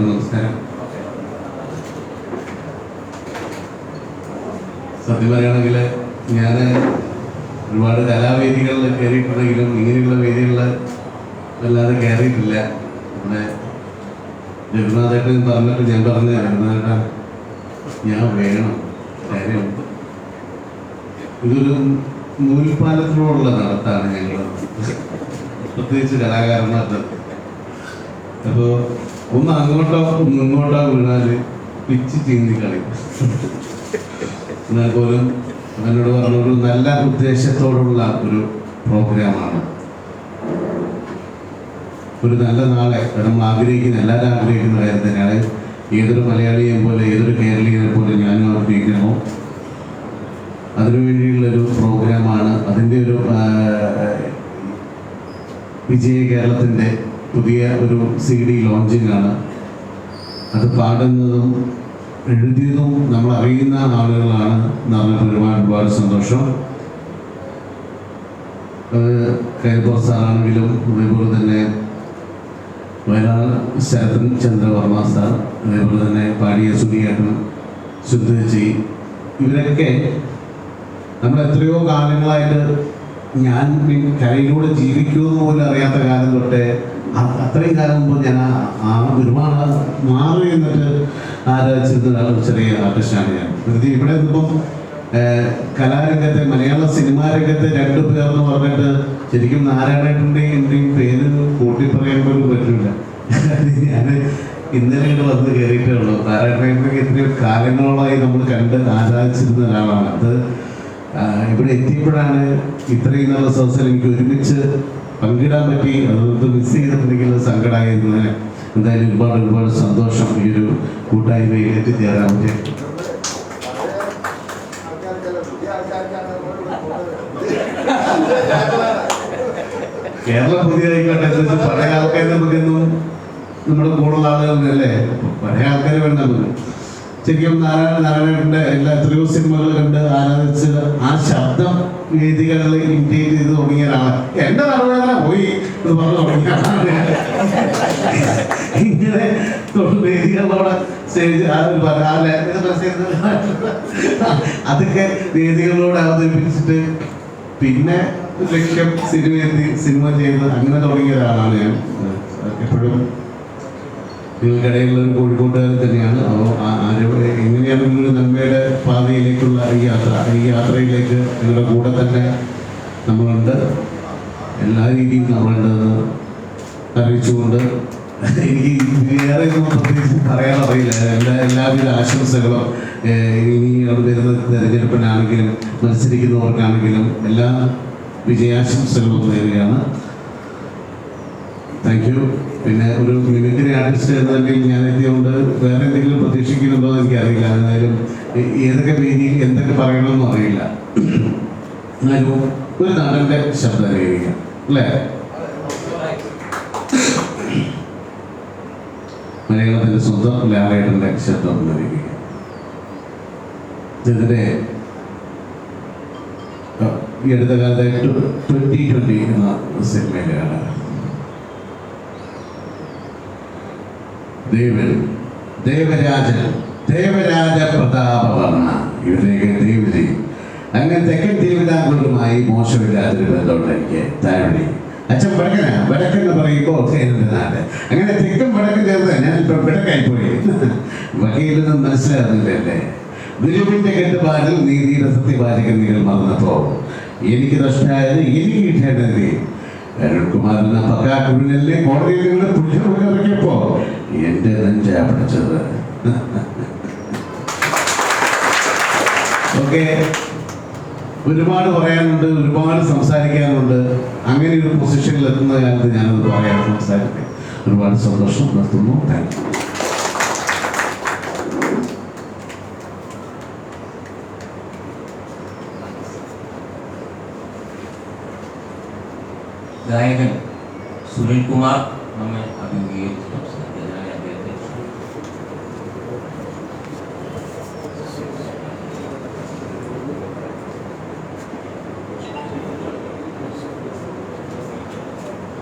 എല്ലാവർക്കും നമസ്കാരം സത്യം പറയുകയാണെങ്കിൽ ഞാൻ ഒരുപാട് കലാവേദികളിൽ കയറിയിട്ടുണ്ടെങ്കിലും ഇങ്ങനെയുള്ള വേദികളിൽ വല്ലാതെ കയറിയിട്ടില്ല. നമ്മുടെ ജഗന്നാഥേട്ടൻ പറഞ്ഞിട്ട് ഞാൻ പറഞ്ഞ രഘുനാഥേട്ട ഞാൻ വേണം. കാര്യം ഇതൊരു നൂൽപ്പാലത്തിനോടുള്ള നടത്താണ് ഞങ്ങൾ. പ്രത്യേകിച്ച് കലാകാരന്മാരുടെ അപ്പോൾ ഒന്ന് അങ്ങോട്ടോ ഒന്ന് ഇങ്ങോട്ടോ വീണാൽ പിച്ച് ചീന്തി കളി എന്നാൽ പോലും എന്നോട് പറഞ്ഞ ഒരു നല്ല ഉദ്ദേശത്തോടുള്ള ഒരു പ്രോഗ്രാമാണ്. ഒരു നല്ല നാളെ നമ്മൾ ആഗ്രഹിക്കുന്ന എല്ലാവരും ആഗ്രഹിക്കുന്ന കാര്യം തന്നെയാണ്. ഏതൊരു മലയാളിയെ പോലെ ഏതൊരു കേരളീയനെ പോലെ ഞാനും ആഗ്രഹിക്കുന്നു. അതിനുവേണ്ടിയുള്ളൊരു പ്രോഗ്രാമാണ്. അതിന്റെ ഒരു വിജയ കേരളത്തിന്റെ പുതിയ ഒരു സി ഡി ലോഞ്ചിങ്ങാണ് അത് പാടുന്നതും എഴുതിയതും നമ്മൾ അറിയുന്ന ആളുകളാണ് എന്ന് പറഞ്ഞിട്ട് ഒരുപാട് ഒരുപാട് സന്തോഷം. കൈബോർ സാറാണെങ്കിലും അതേപോലെ തന്നെ വയലാർ ശരതൻ ചന്ദ്രവർമ്മ സാർ അതേപോലെ തന്നെ പാടിയ സുനിയേട്ടൻ ശുദ്ധി ഇവരൊക്കെ നമ്മൾ എത്രയോ കാലങ്ങളായിട്ട് ഞാൻ കരയിലൂടെ ജീവിക്കുമെന്ന് പോലും അറിയാത്ത കാലം തൊട്ടേ അത്രയും കാലം മുമ്പ് ഞാൻ ആ- ഒരുപാട് മാറി എന്നിട്ട് ആരാധിച്ചിരുന്ന ചെറിയ ആർട്ടിസ്റ്റാണ് ഞാൻ. ഇവിടെ നിന്നിപ്പം കലാരംഗത്തെ മലയാള സിനിമാ രംഗത്തെ രണ്ടു പേർ എന്ന് പറഞ്ഞിട്ട് ശരിക്കും നാരായണേട്ടന്റെയും എന്റെയും പേര് കൂട്ടി പറയാൻ പോലും പറ്റില്ല. ഞാൻ ഇന്നലെ ഇവിടെ വന്ന് കയറിയിട്ടേ ഉള്ളൂ. നാരായണേട്ടനെ എത്രയോ കാലങ്ങളോളമായി നമ്മൾ കണ്ട് ആരാധിച്ചിരുന്ന ഒരാളാണ്. അത് ഇവിടെ എത്തിയപ്പോഴാണ് ഇത്രയും നല്ല സദസ്സിൽ എനിക്ക് ഒരുമിച്ച് പങ്കിടാൻ പറ്റി അതുകൊണ്ട് മിസ് ചെയ്തിട്ടുണ്ടെങ്കിൽ സങ്കടമായിരുന്നു എന്തായാലും ഒരുപാട് ഒരുപാട് സന്തോഷം ഈ ഒരു കൂട്ടായ്മയിൽ എത്തിച്ചേരാൻ പറ്റി. കേരളം പുതിയതായിക്കോട്ടെ പഴയ ആൾക്കാരെ നമുക്കൊന്നും നമ്മുടെ കൂടുതൽ ആളുകളല്ലേ പഴയ ആൾക്കാരെ വേണ്ട നമുക്ക്. ശരിക്കും നാരായണ നാരായണന്റെ എല്ലാ എത്രയോ സിനിമകൾ കണ്ട് ആരാധിച്ച് ആ ശബ്ദം വേദികളിൽ ഇമിറ്റേറ്റ് ചെയ്ത് തുടങ്ങിയ ഒരാളാണ്. എന്റെ നാരായണ പോയി എന്ന് പറഞ്ഞു തുടങ്ങിയ ഇങ്ങനെ വേദികളോടെ സ്റ്റേജ് അതൊക്കെ വേദികളിലൂടെ അവതരിപ്പിച്ചിട്ട് പിന്നെ ലക്ഷ്യം സിനിമ സിനിമ ചെയ്ത് അങ്ങനെ തുടങ്ങിയ ഒരാളാണ് ഞാൻ. എപ്പോഴും നിങ്ങൾക്കിടയിലുള്ള ഒരു തന്നെയാണ്. അപ്പോൾ എങ്ങനെയാണ് നിങ്ങൾ നന്മയുടെ പാതയിലേക്കുള്ള ഈ യാത്ര ഈ യാത്രയിലേക്ക് നിങ്ങളുടെ കൂടെ തന്നെ നമ്മളുണ്ട്. എല്ലാ രീതിയും നമ്മളുണ്ടെന്ന് അറിയിച്ചുകൊണ്ട് എനിക്ക് വേറെ പ്രത്യേകിച്ച് പറയാനറിയില്ല എല്ലാ എല്ലാവിധ ആശംസകളും ഇനി അവിടെ വരുന്ന തെരഞ്ഞെടുപ്പിനാണെങ്കിലും മത്സരിക്കുന്നവർക്കാണെങ്കിലും എല്ലാ വിജയാശംസകളും നേരുകയാണ്. താങ്ക് യു പിന്നെ ഒരു മിമിക്രി ആർട്ടിസ്റ്റ് എന്ന ഞാൻ എത്തിയതുകൊണ്ട് വേറെ എന്തെങ്കിലും പ്രതീക്ഷിക്കുന്നുണ്ടോ എന്ന് എനിക്കറിയില്ല. എന്തായാലും ഏതൊക്കെ രീതിയിൽ എന്തൊക്കെ പറയണമെന്നും അറിയില്ല. എന്നാലും ഒരു നടന്റെ ശബ്ദം അനുകരിക്കാം അല്ലേ? മലയാളത്തിന്റെ സ്വന്തം ലാലേട്ടന്റെ ശബ്ദം അനുകരിക്കാം ഇതിന്റെ ഈ അടുത്ത കാലത്തായിട്ട് ട്വന്റി ട്വന്റി എന്ന സിനിമയിലാണ് ദേവൻ ദേവരാജൻ ദേവരാജ പ്രതാപവർമ്മ ഇവരെയൊക്കെ ദേവതി അങ്ങനെ തെക്കൻ തിരുവിതാംകൂറുമായി മോശമില്ലാത്തൊരു ബന്ധമുണ്ട് എനിക്ക് താഴെ അച്ഛൻ വടക്കന വടക്കെന്ന് പറയുമ്പോൾ നാട്. അങ്ങനെ തെക്കും വടക്കും ചേർന്ന് ഞാൻ ഇപ്പൊ വിടക്കായി പോയി. വകയിലൊന്നും മനസ്സിലാകുന്നില്ലല്ലേ. ഗുരുവിന്റെ കെട്ടുപാടിൽ നീതിയുടെ സത്യവാചകൻ നിങ്ങൾ മറന്നപ്പോ എനിക്ക് നഷ്ടമായത് എനിക്ക് കിട്ടേണ്ടത് അരുൺകുമാർ എന്ന പക്കാ ക്രിമിനലിനെ കോടതിയിൽ നിന്ന് പിടിച്ചിറക്കിയപ്പോ എന്റെ നെഞ്ചാ പിടിച്ചത്. ഓക്കെ. ഒരുപാട് പറയാനുണ്ട് ഒരുപാട് സംസാരിക്കാനുണ്ട്. അങ്ങനെ ഒരു പൊസിഷനിൽ എത്തുന്ന കാലത്ത് ഞാനത് പറയാൻ സംസാരിക്കാം. ഒരുപാട് സന്തോഷം. നിർത്തുന്നു. താങ്ക് യു ഗായകൻ സുനിൽ കുമാർ നമ്മെ അഭിമുഖീകരിച്ച്. സംസാരിക്കും